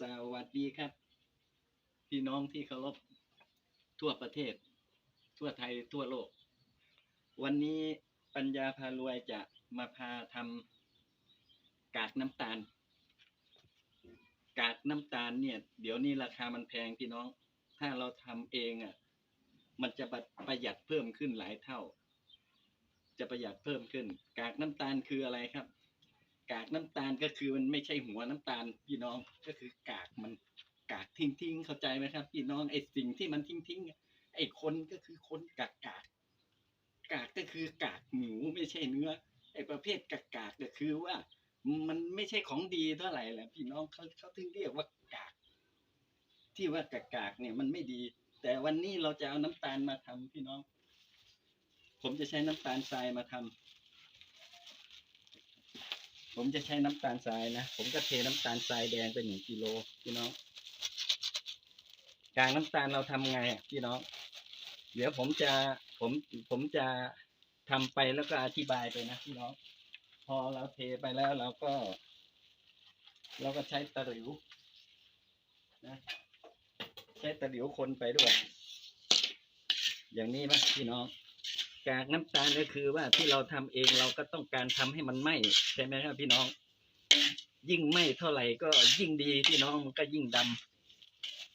สวัสดีครับ พี่น้องที่เคารพทั่วประเทศ ทั่วไทยทั่วโลก วันนี้ปัญญาพารวยจะมาพาทำกากน้ำตาล กากน้ำตาลเนี่ย เดี๋ยวนี้ราคามันแพงพี่น้อง ถ้าเราทำเองอะ มันจะประหยัดเพิ่มขึ้นหลายเท่า จะประหยัดเพิ่มขึ้น กากน้ำตาลคืออะไรครับ กากน้ำตาลก็คือมันไม่ใช่หัวน้ำตาลพี่น้องก็คือกากมันกากทิ้งทิ้งๆเข้าใจไหมครับพี่น้องไอ้สิ่งที่มันทิ้งทิ้งๆไอ้คนก็คือคนกากกากกากก็คือกากหมูไม่ใช่เนื้อไอ้ประเภทกากกากก็คือว่า มันไม่ใช่ของดีเท่าไหร่แหละพี่น้องเขาเขาถึงเรียกว่ากาก ที่ว่ากากกากเนี่ยมันไม่ดี แต่วันนี้เราจะเอาน้ำตาลมาทำพี่น้อง ผมจะใช้น้ำตาลทรายมาทำ ผมจะใช้น้ำตาลทรายนะ ผมก็เทน้ำตาลทรายแดงไปหนึ่งกิโลพี่น้องกากน้ำตาลเราทำไงอะพี่น้อง เดี๋ยวผมจะผมผมจะทำไปแล้วก็อธิบายไปนะพี่น้อง พอเราเทไปแล้วเราก็ เราก็ใช้ตะหลิวนะใช้ตะหลิวคนไปด้วย อย่างนี้ไหมพี่น้อง กากน้ำตาลก็คือว่าที่เราทำเองเราก็ต้องการทำให้มันไหม้ใช่ไหมครับพี่น้อง ยิ่งไหม้เท่าไหร่ก็ยิ่งดีพี่น้องมันก็ยิ่งด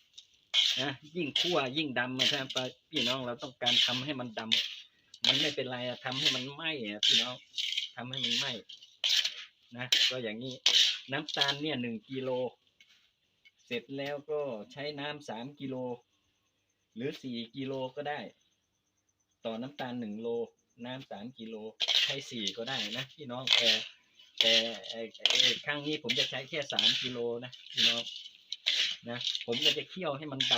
ำนะยิ่งคั่วยิ่งดำนะครับพี่น้องเราต้องการทำให้มันดำมันไม่เป็นไรอะทำให้มันไหม้พี่น้องทำให้มันไหม้นะก็อย่างนี้น้ำตาลเนี่ยหนึ่งกิโลเสร็จแล้วก็ใช้น้ำสามกิโลหรือสี่กิโลก็ได้ ต่อน้ำตาลหนึ่งโล น้ำสามกิโลใช้สี่ก็ได้นะพี่น้องแต่แต่ไอ้ไอ้ครั้งนี้ผมจะใช้แค่สามกิโลนะพี่น้องนะผมก็จะเคี่ยวให้มันด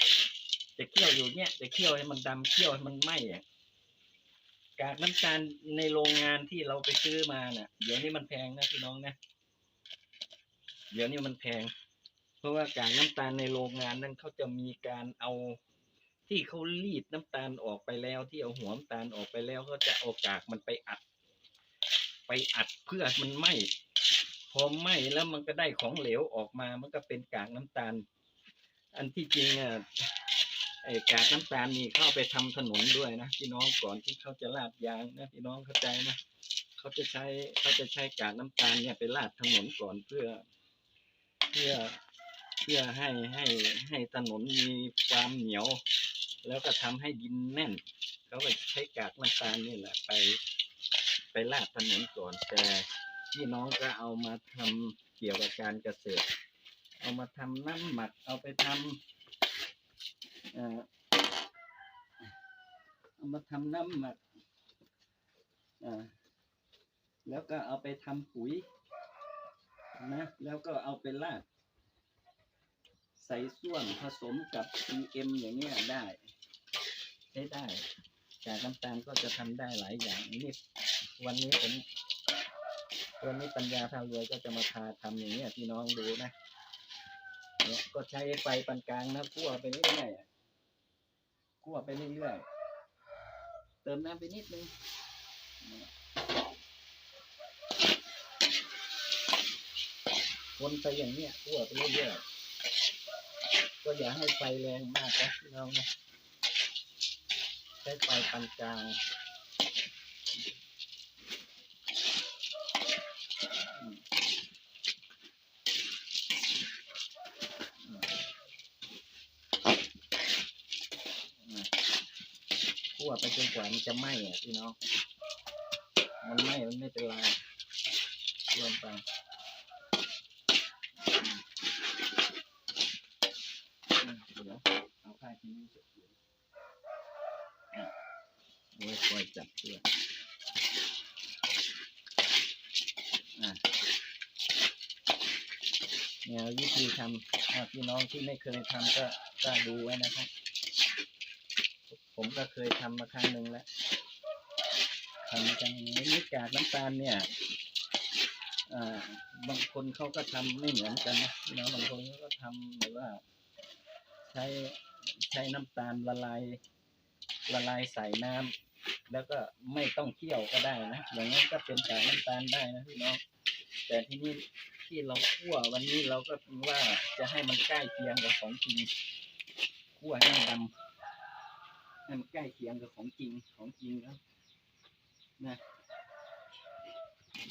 ำจะเคี่ยวอยู่เนี่ยจะเคี่ยวให้มันดำเคี่ยวให้มันไหม้อะกากน้ำตาลในโรงงานที่เราไปซื้อมาน่ะ เดี๋ยวนี้มันแพงนะพี่น้องนะเดี๋ยวนี้มันแพง เพราะว่ากากน้ำตาลในโรงงานนั้นเขาจะมีการเอา ที่เขารีดน้ำตาลออกไปแล้วที่เอาหัวน้ำตาลออกไปแล้วก็จะเอากากมันไปอัด ไปอัดเพื่อมันไหม้พอไหม้แล้วมันก็ได้ของเหลวออกมา มันก็เป็นกากน้ำตาล อันที่จริงอะไอ้กากน้ำตาลนี่เข้าไปทำถนนด้วยนะพี่น้องก่อนที่เขาจะลาดยางนะพี่น้องเข้าใจนะเขาจะใช้เขาจะใช้กากน้ำตาลเนี่ยไปลาดถนนก่อนเพื่อ เพื่อเพื่อให้ให้ให้ถนนมีความเหนียว แล้วก็ทำให้ดินแน่น เขาก็ใช้กากน้ำตาลนี่แหละไป ไปลาดถนนก่อนแต่พี่น้องก็เอามาทำเกี่ยวกับการเกษตร เอามาทำน้ำหมัก เอาไปทำเอ่อเอามาทำน้ำหมักอ่าแล้วก็เอาไปทำปุ๋ยนะ แล้วก็เอาไปลาด ส่ส้วมผสมกับ PM อย่างเงี้ยได้ ใช้ได้ จากน้ำตาลก็จะทำได้หลายอย่างนี่วันนี้ผมวันนี้ปัญญาพารวยก็จะมาพาทำอย่างเงี้ยพี่น้องดูนะเนี่ยก็ใช้ไฟปานกลางนะคั่วไปเรื่อยๆคั่วไปเรื่อยๆเติมน้ำไปนิดนึงวนไปอย่างเนี้ยคั่วไปเรื่อยๆ ก็อย่าให้ไฟแรงมากนะพี่น้องนะใช้ไฟปานกลางอืมอืมคั่วไปจนกว่ามันจะไหม้อะพี่น้อง มันไหม้มันไม่เป็นไรรวมไปอืม อืมเดี๋ยว เอาผ้าที่นี่จะเขียนอะเอาไว้คอยจับเพื่ออะเนี่ยวิธีทำอะพี่น้องที่ไม่เคยทำก็ก็ดูไว้นะครับ ผมก็เคยทำมาครั้งหนึ่งแล้วทำจังนิดกากน้ำตาลเนี่ยอ่าบางคนเขาก็ทำไม่เหมือนกันนะพี่น้องบางคนเขาก็ทำแบบว่าใช้ ใช้น้ำตาลละลายละลายใส่น้ำแล้วก็ไม่ต้องเคี่ยวก็ได้นะอย่างนั้นก็เป็นกากน้ำตาลได้นะพี่น้องแต่ที่นี่ที่เราคั่ววันนี้เราก็ว่าจะให้มันใกล้เคียงกับของจริงคั่วให้มันดำให้มันใกล้เคียงกับของจริงของจริงแล้วนะ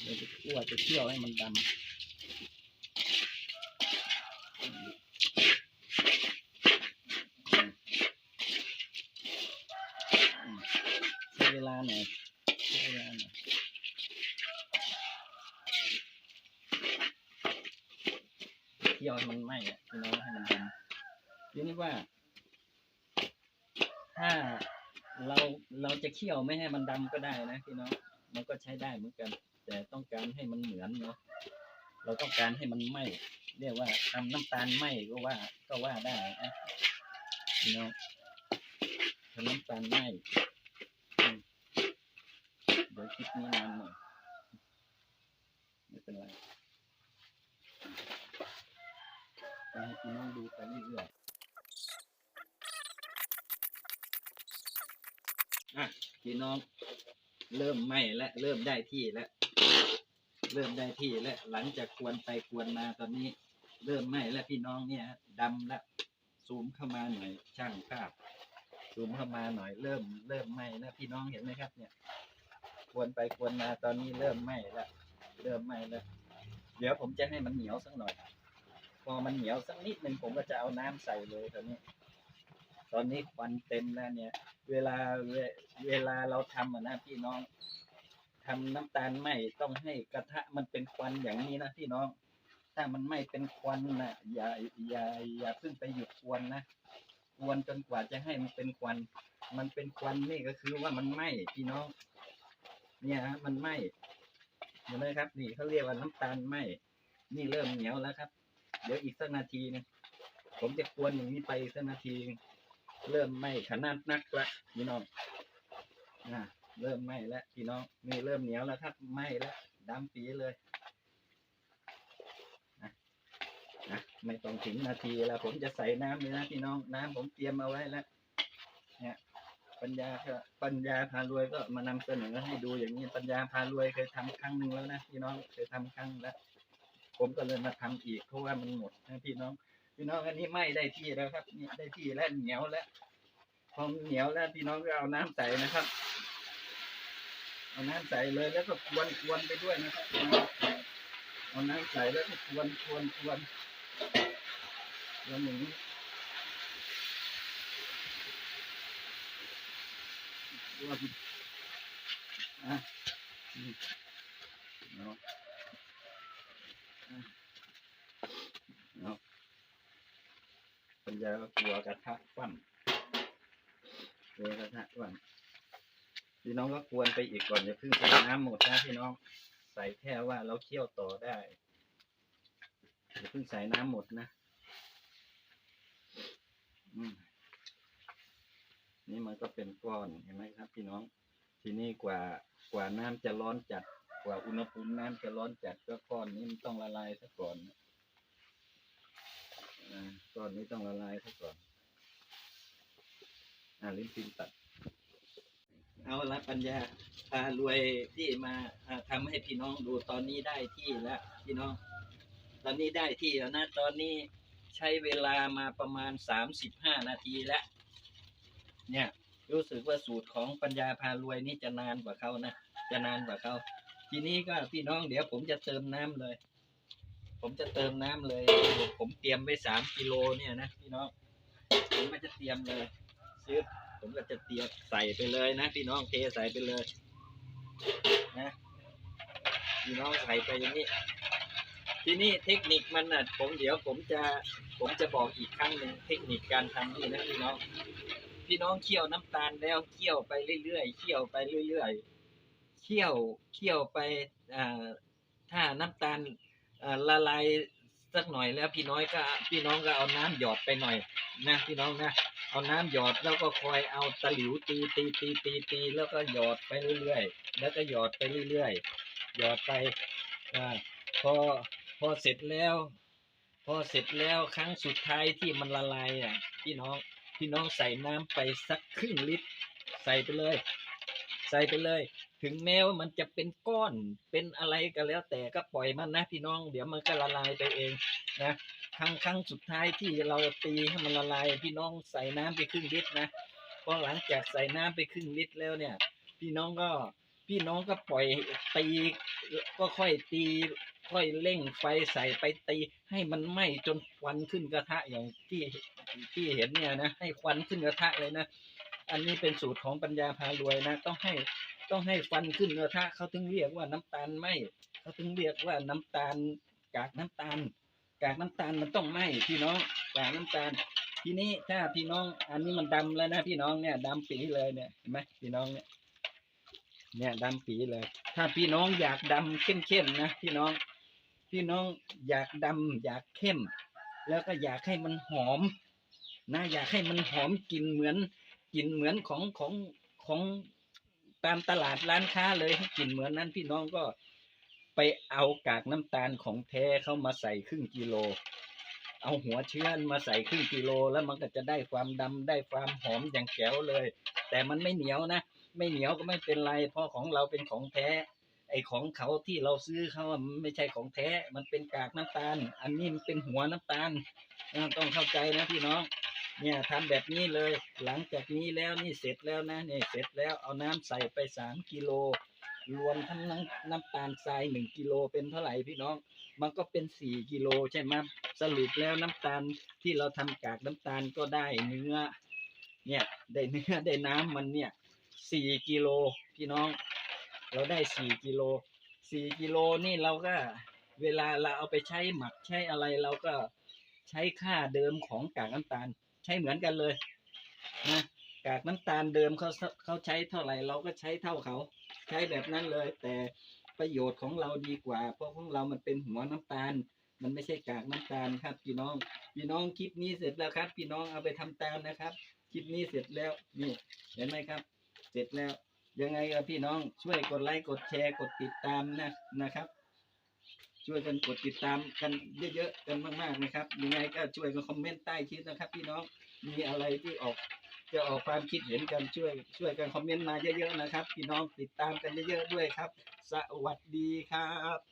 เราจะคั่วจะเคี่ยวให้มันดำ ลาหน่อยเวลาหน่อยยมันไหม้อะพี่น้องให้มันดำทีนี้ว่า ถ้าเราเราจะเคี่ยวไม่ให้มันดำก็ได้นะพี่น้องมันก็ใช้ได้เหมือนกัน แต่ต้องการให้มันเหมือนเนาะเราต้องการให้มันไหม้เรียกว่าทำน้ำตาลไหม้ก็ว่า ก็ว่าได้นะพี่น้องทำน้ำตาลไหม้ ดี๋ยวคลิปนี้นานหน่อยไม่เป็นไรจะให้พี่น้องดูไปเรื่อยๆอะพี่น้อง เริ่มไหม้และเริ่มได้ที่แล้วเริ่มได้ที่แล้วหลังจากกวนไปกวนมาตอนนี้ เริ่มไหม้แล้วพี่น้องเนี่ยดำแล้วซูมเข้ามาหน่อยช่างภาพซูมเข้ามาหน่อยเริ่มเริ่มไหม้แล้วพี่น้องเห็นไหมครับเนี่ย กวนไปกวนมาตอนนี้เริ่มไหม้ล้วเริ่มไหม้ล้วเดี๋ยวผมจะให้มันเหนียวสักหน่อย พอมันเหนียวสักนิดหนึ่งผมก็จะเอาน้ำใส่เลยตอนนี้ ตอนนี้ควันเต็มแล้วเนี่ย เวลาเวเวลาเราทำอะนะพี่น้องทำน้ำตาลไหม้ต้องให้กระทะมันเป็นควันอย่างนี้นะพี่น้อง ถ้ามันไหม้เป็นควันนะอย่าอย่าอย่าเพิ่งไปหยุดกวนนะกวนจนกว่าจะให้มันเป็นควัน มันเป็นควันนี่ก็คือว่ามันไหม้พี่น้อง เนี่ยฮะมันไหมเห็นไหมครับ นี่เขาเรียกว่าน้ำตาลไหมนี่เริ่มเหนียวแล้วครับ เดี๋ยวอีกสักนาทีนึงผมจะกวนอย่างนี้ไปสักนาที เริ่มไหมขนาดนักละพี่น้องอ่าเริ่มไหมแล้วพี่น้องนี่เริ่มเหนียวแล้วครับไหมแล้วดำปีเลยนะนะไม่ต้องถึงนาทีแล้วผมจะใส่น้ำเลยนะพี่น้องน้ำผมเตรียมเอาไว้แล้ว ปัญญาก็ปัญญาพารวยก็มานำเสนอให้ดูอย่างนี้ปัญญาพารวยเคยทำครั้งหนึ่งแล้วนะพี่น้องเคยทำครั้งแล้วผมก็เลยมาทำอีกเพราะว่ามันหมดนะพี่น้อง พี่น้องอันนี้ไม่ได้ที่แล้วครับนี่ได้ที่แล้วเหนียวแล้วพอเหนียวแล้วพี่น้องก็เอาน้ำใส่นะครับ เอาน้ำใส่เลยแล้วก็กวนกวนไปด้วยนะครับเอาน้ำใส่แล้วก็กวนกวนกวนกวนอย่างนี้ วนอะเอาะเนาะปัญญาก็กลัวกระทะคว่ำกลัวกระทะคว่ำพี่น้องก็กวนไปอีกก่อนอย่าเพิ่งใส่น้ำหมดนะพี่น้อง ใส่แค่ว่าเราเคี่ยวต่อได้อย่าเพิ่งใส่น้ำหมดนะ อืม นี่มันก็เป็นก้อนเห็นไหมครับ พี่น้อง ทีนี้กว่ากว่าน้ำจะร้อนจัด กว่าอุณหภูมิน้ำจะร้อนจัดก็ก้อนนี้มันต้องละลายซะก่อนก้อนนี้ต้องละลายซะก่อน อ่าลิ้นปิงตัด เอาละปัญญาพารวยที่มาอ่าทำให้พี่น้องดูตอนนี้ได้ที่แล้วพี่น้อง ตอนนี้ได้ที่แล้วนะตอนนี้ใช้เวลามาประมาณสามสิบห้านาทีแล้ว เนี่ย รู้สึกว่าสูตรของปัญญาพารวยนี่จะนานกว่าเขานะจะนานกว่าเขาทีนี้ก็พี่น้องเดี๋ยวผมจะเติมน้ำเลย ผมจะเติมน้ำเลย ผมเตรียมไว้สามกิโลเนี่ยนะพี่น้องผมก็จะเตรียมเลยซื้อผมก็จะเตรียมใส่ไปเลยนะพี่น้องเทใส่ไปเลยนะพี่น้องใส่ไปอย่างนี้ ทีนี้เทคนิคมันน่ะผมเดี๋ยวผมจะผมจะบอกอีกครั้งหนึ่งเทคนิคการทำนี่นะพี่น้อง พี่น้องเคี่ยวน้ำตาลแล้วเคี่ยวไปเรื่อยๆเคี่ยวไปเรื่อยๆเคี่ยวเคี่ยวไปถ้าน้ำตาลละลายสักหน่อยแล้วพี่น้อยก็ พี่น้องก็เอาน้ำหยอดไปหน่อยนะพี่น้องนะเอาน้ำหยอดแล้วก็คอยเอาตะหลิวตีตีตีตีตีแล้วก็หยอดไปเรื่อยๆแล้วก็หยอดไปเรื่อยๆหยอดไปอ่าพอพอเสร็จแล้ว พอเสร็จแล้วครั้งสุดท้ายที่มันละลายอะพี่น้อง พี่น้องใส่น้ำไปสักครึ่งลิตร ใส่ไปเลย ใส่ไปเลย ถึงแม้ว่ามันจะเป็นก้อนเป็นอะไรก็แล้ว แต่ก็ปล่อยมันนะพี่น้อง เดี๋ยวมันก็ละลายไปเองนะครั้งครั้งสุดท้ายที่เราตีให้มันละลาย พี่น้องใส่น้ำไปครึ่งลิตรนะพอหลังจากใส่น้ำไปครึ่งลิตรแล้วเนี่ย พี่น้องก็พี่น้องก็ปล่อยตีก็ค่อยตี ค่อยเร่งไฟใส่ไปตี ให้มันไหม้จนควันขึ้นกระทะอย่างที่ที่เห็นเนี่ยนะ ให้ควันขึ้นกระทะเลยนะ อันนี้เป็นสูตรของปัญญาพารวยนะ ต้องให้ต้องให้ฟันขึ้นกระทะเขาถึงเรียกว่าน้ำตาลไหมเขาถึงเรียกว่าน้ำตาลกากน้ำตาล กากน้ำตาลมันต้องไหมพี่น้องกากน้ำตาล ทีนี้ถ้าพี่น้อง อันนี้มันดำแล้วนะพี่น้องเนี่ยดำปีเลยเนี่ยเห็นไหมพี่น้องเนี่ยเนี่ยดำปีเลย ถ้าพี่น้องอยากดำเข้มๆนะพี่น้อง พี่น้องอยากดำอยากเข้ม แล้วก็อยากให้มันหอม นะอยากให้มันหอมกลิ่นเหมือนกลิ่นเหมือนของของของตามตลาดร้านค้าเลยให้กลิ่นเหมือนนั้นพี่น้องก็ไปเอากากน้ำตาลของแท้เข้ามาใส่ครึ่งกิโล เอาหัวเชื้อมาใส่ครึ่งกิโล แล้วมันก็จะได้ความดำได้ความหอมอย่างแจ๋วเลย แต่มันไม่เหนียวนะ ไม่เหนียวก็ไม่เป็นไรเพราะของเราเป็นของแท้ ไอของเขาที่เราซื้อเขามันไม่ใช่ของแท้ มันเป็นกากน้ำตาล อันนี้มันเป็นหัวน้ำตาลต้องเข้าใจนะพี่น้อง เนี่ยทำแบบนี้เลย หลังจากนี้แล้วนี่เสร็จแล้วนะนี่เสร็จแล้วเอาน้ำใส่ไปสามกิโลรวมทั้งน้ำน้ำตาลทรายหนึ่งกิโลเป็นเท่าไหร่พี่น้อง มันก็เป็นสี่กิโลใช่ไหมสรุปแล้วน้ำตาลที่เราทำกากน้ำตาลก็ได้เนื้อ เนี่ยได้เนื้อได้น้ำมันเนี่ยสี่กิโลพี่น้อง เราได้สี่กิโลสี่กิโลนี่เราก็เวลาเราเอาไปใช้หมักใช้อะไรเราก็ใช้ค่าเดิมของกากน้ำตาล ใช้เหมือนกันเลยนะกากน้ำตาลเดิมเขาเขาใช้เท่าไหร่เราก็ใช้เท่าเขา ใช้แบบนั้นเลย แต่ประโยชน์ของเราดีกว่า เพราะของเรามันเป็นหัวน้ำตาล มันไม่ใช่กากน้ำตาลครับ พี่น้อง พี่น้องคลิปนี้เสร็จแล้วครับ พี่น้องเอาไปทำตามนะครับคลิปนี้เสร็จแล้วนี่เห็นไหมครับ เสร็จแล้ว ยังไงก็พี่น้องช่วยกดไลค์กดแชร์กดติดตามนะนะครับ ช่วยกันกดติดตามกันเยอะๆกันมากๆนะครับ ยังไงก็ช่วยกันคอมเมนต์ใต้คลิปนะครับ พี่น้องมีอะไรที่ออกจะออกความคิดเห็นกันช่วยช่วยกันคอมเมนต์มาเยอะๆนะครับ พี่น้องติดตามกันเยอะๆด้วยครับ สวัสดีครับ